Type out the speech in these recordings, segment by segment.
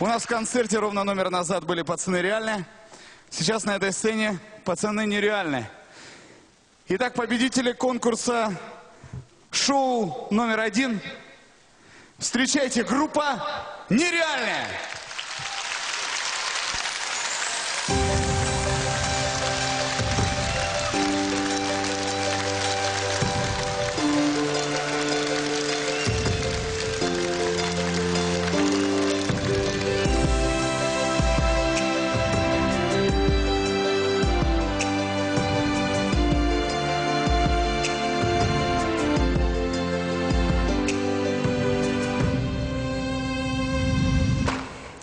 У нас в концерте ровно номер назад были пацаны реальные. Сейчас на этой сцене пацаны нереальные. Итак, победители конкурса шоу номер один. Встречайте, группа нереальная.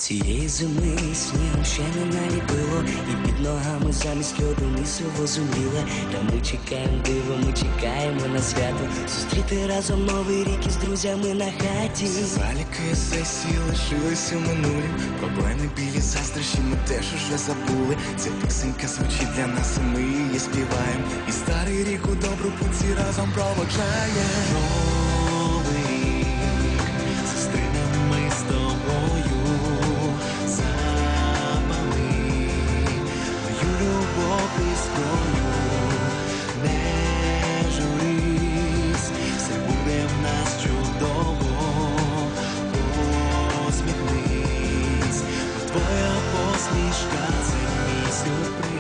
Цієї зими снігу ще не наліпило, і під ногами замість льоду місиво зуміле. Та ми чекаємо диво, ми чекаємо на свято. Зустріти разом новий рік із друзями на хаті. Заліки сесії лишилися минулі Проблеми білі заздрощі ми теж уже забули Ця пісенька звучить для нас, і ми її співаємо І старий рік у добру путі разом проводжає посмішка це мій сюрприз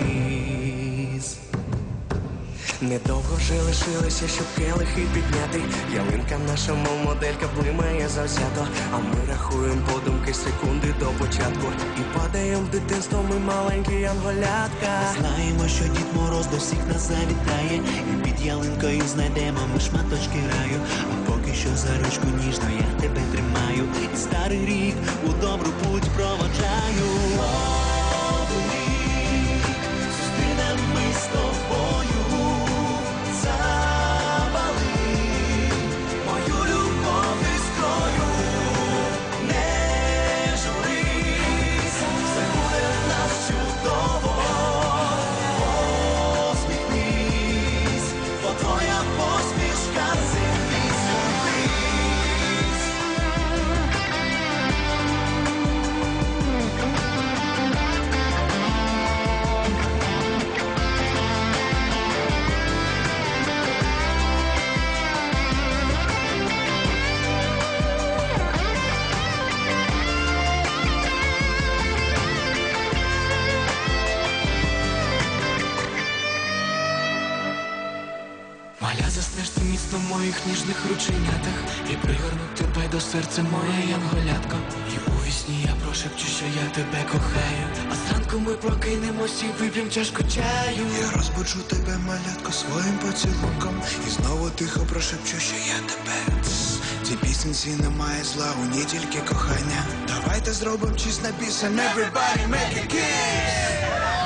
Недовго вже лишилося, щоб келихи підняти. Ялинка наша, мов моделька, блимає завзято. А ми рахуємо подумки секунди до початку. І падаємо в дитинство, ми маленькі янголятка. Знаємо, що Дід Мороз до всіх нас завітає. І під ялинкою знайдемо ми шматочки раю. А поки що за ручку ніжно я тебе тримаю. І старий рік у добру путь проводжаю. Заснеш в моїх ніжних рученятах. І пригорну тебе до серця моя янголятко І у вісні я прошепчу, що я тебе кохаю. А зранку ми прокинемось і вип'єм чашку чаю. Я розбуджу тебе, малятко, своїм поцілунком. І знову тихо прошепчу, що я тебе. Цій пісенці немає зла, у ній тільки кохання. Давайте зробимо чисто пісень Everybody make a kiss